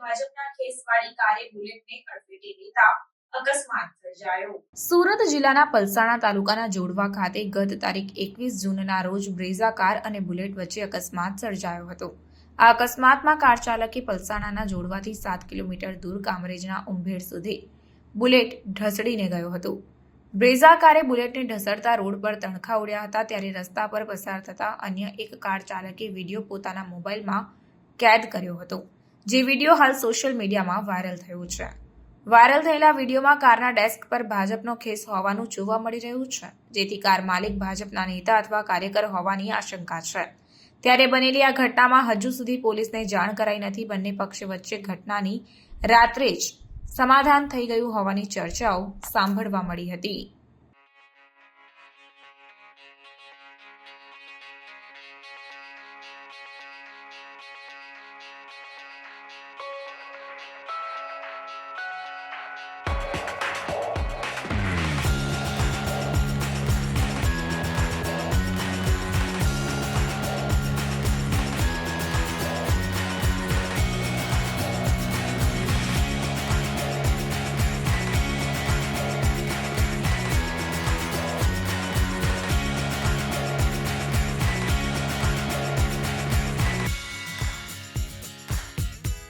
ભાજપના ખેસવાડી કારે બુલેટને અડફેટે લેતા સુરત જિલ્લાના પલસાણા તાલુકાના જોડવા ખાતે ગત તારીખ એકવીસ જૂનના રોજ બ્રેઝા કાર અને બુલેટ વચ્ચે અકસ્માત સર્જાયો હતો. આ અકસ્માતમાં કાર ચાલકે પલસાણાના જોડવાથી સાત કિલોમીટર દૂર કામરેજના ઉંભેડ સુધી બુલેટ ઢસડીને ગયો હતો. બ્રેઝા કારે બુલેટને ઢસડતા રોડ પર તણખા ઉડ્યા હતા ત્યારે રસ્તા પર પસાર થતા અન્ય એક કાર ચાલકે વીડિયો પોતાના મોબાઈલમાં કેદ કર્યો હતો. જે વીડિયો હાલ સોશિયલ મીડિયામાં વાયરલ થયો છે. વાયરલ થયેલા વિડીયોમાં કારના ડેસ્ક પર ભાજપનો ખેસ હોવાનું જોવા મળી રહ્યું છે, જેથી કાર માલિક ભાજપના નેતા અથવા કાર્યકર હોવાની આશંકા છે. ત્યારે બનેલી આ ઘટનામાં હજુ સુધી પોલીસને જાણ કરાઈ નથી, બંને પક્ષ વચ્ચે ઘટનાની રાત્રે જ સમાધાન થઈ ગયું હોવાની ચર્ચાઓ સાંભળવા મળી હતી.